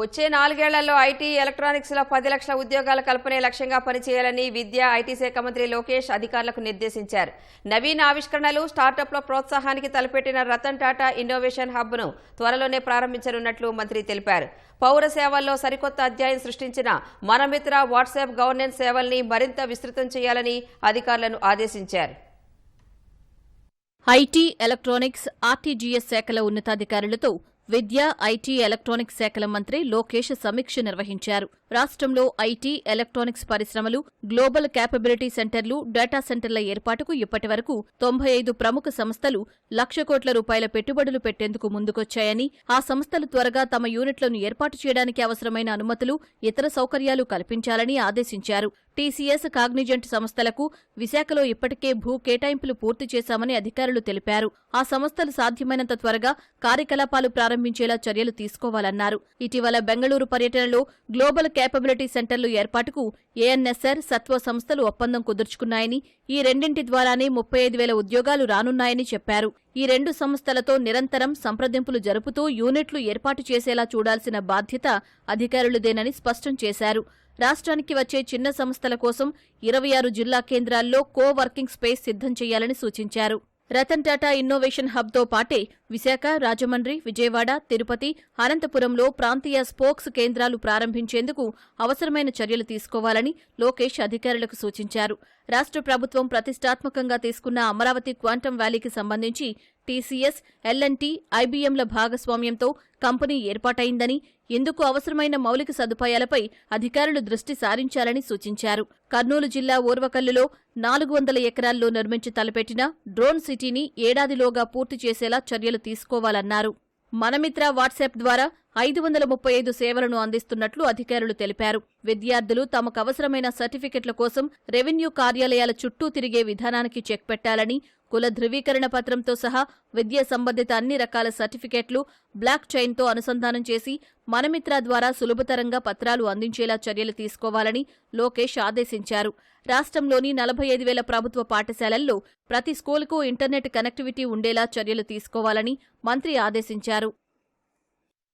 వచ్చే నాలుగేళ్ళలో ఐటీ ఎలక్ట్రానిక్స్లో పది లక్షల ఉద్యోగాల కల్పనే లక్ష్యంగా పనిచేయాలని విద్యా ఐటీ శాఖ మంత్రి లోకేష్ అధికారులకు నిర్దేశించారు. నవీన ఆవిష్కరణలు స్టార్టప్ల ప్రోత్సాహానికి తలపెట్టిన రతన్ టాటా ఇన్నోవేషన్ హబ్ను త్వరలోనే ప్రారంభించనున్నట్లు మంత్రి తెలిపారు. పౌర సేవల్లో సరికొత్త అధ్యాయం సృష్టించిన మనమిత్ర వాట్సాప్ గవర్నెన్స్ సేవల్ని మరింత విస్తృతం చేయాలని అధికారులను ఆదేశించారు. ఐటీ ఎలక్ట్రానిక్స్ ఆర్టీజీఎస్ శాఖల ఉన్నతాధికారులతో విద్య ఐటీ ఎలక్ట్రానిక్స్ శాఖల మంత్రి లోకేష్ సమీక్ష నిర్వహించారు. రాష్ట్రంలో ఐటీ ఎలక్ట్రానిక్స్ పరిశ్రమలు గ్లోబల్ క్యాపబిలిటీ సెంటర్లు డేటా సెంటర్ల ఏర్పాటుకు ఇప్పటి వరకు తొంభై ఐదు ప్రముఖ సంస్థలు లక్ష కోట్ల రూపాయల పెట్టుబడులు పెట్టేందుకు ముందుకొచ్చాయని ఆ సంస్థలు త్వరగా తమ యూనిట్లను ఏర్పాటు చేయడానికి అవసరమైన అనుమతులు ఇతర సౌకర్యాలు కల్పించాలని ఆదేశించారు. టీసీఎస్ కాగ్నిజెంట్ సంస్థలకు విశాఖలో ఇప్పటికే భూ కేటాయింపులు పూర్తి చేశామని అధికారులు తెలిపారు. ఆ సంస్థలు సాధ్యమైనంత త్వరగా కార్యకలాపాలు ప్రారంభించేలా చర్యలు తీసుకోవాలన్నారు. ఇటీవల బెంగళూరు పర్యటనలో గ్లోబల్ కేపబిలిటీ సెంటర్లు ఏర్పాటుకు ఏఎన్ఎస్ఆర్ సత్వ సంస్థలు ఒప్పందం కుదుర్చుకున్నాయని ఈ రెండింటి ద్వారానే ముప్పై ఐదు వేల ఉద్యోగాలు రానున్నాయని చెప్పారు. ఈ రెండు సంస్థలతో నిరంతరం సంప్రదింపులు జరుపుతూ యూనిట్లు ఏర్పాటు చేసేలా చూడాల్సిన బాధ్యత అధికారులదేనని స్పష్టం చేశారు. రాష్ట్రానికి వచ్చే చిన్న సంస్థల కోసం ఇరవై ఆరు జిల్లా కేంద్రాల్లో కో వర్కింగ్ స్పేస్ సిద్ధం చేయాలని సూచించారు. రతన్ టాటా ఇన్నోవేషన్ హబ్తో పాటే విశాఖ రాజమండ్రి విజయవాడ తిరుపతి అనంతపురంలో ప్రాంతీయ స్పోక్స్ కేంద్రాలు ప్రారంభించేందుకు అవసరమైన చర్యలు తీసుకోవాలని లోకేష్ అధికారులకు సూచించారు. రాష్ట్ర ప్రభుత్వం ప్రతిష్టాత్మకంగా తీసుకున్న అమరావతి క్వాంటం వ్యాలీకి సంబంధించి టీసీఎస్ ఎల్ఎన్టీ ఐబీఎంల భాగస్వామ్యంతో కంపెనీ ఏర్పాటైందని ఇందుకు అవసరమైన మౌలిక సదుపాయాలపై అధికారులు దృష్టి సారించాలని సూచించారు. కర్నూలు జిల్లా ఓర్వకల్లులో నాలుగు వందల ఎకరాల్లో నిర్మించి తలపెట్టిన డ్రోన్ సిటీని ఏడాదిలోగా పూర్తి చేసేలా చర్యలు తీసుకోవాలన్నారు. మనమిత్ర వాట్సాప్ ద్వారా ఐదు వందల ముప్పై ఐదు సేవలను అందిస్తున్నట్లు అధికారులు తెలిపారు. విద్యార్థులు తమకు అవసరమైన సర్టిఫికెట్ల కోసం రెవెన్యూ కార్యాలయాల చుట్టూ తిరిగే విధానానికి చెక్ పెట్టాలని కుల ధృవీకరణ పత్రంతో సహా విద్యా సంబంధిత అన్ని రకాల సర్టిఫికెట్లు బ్లాక్ చైన్తో అనుసంధానం చేసి మనమిత్ర ద్వారా సులభతరంగా పత్రాలు అందించేలా చర్యలు తీసుకోవాలని లోకేష్ ఆదేశించారు. రాష్ట్రంలోని నలభై ఐదు వేల ప్రభుత్వ పాఠశాలల్లో ప్రతి స్కూలుకు ఇంటర్నెట్ కనెక్టివిటీ ఉండేలా చర్యలు తీసుకోవాలని మంత్రి ఆదేశించారు.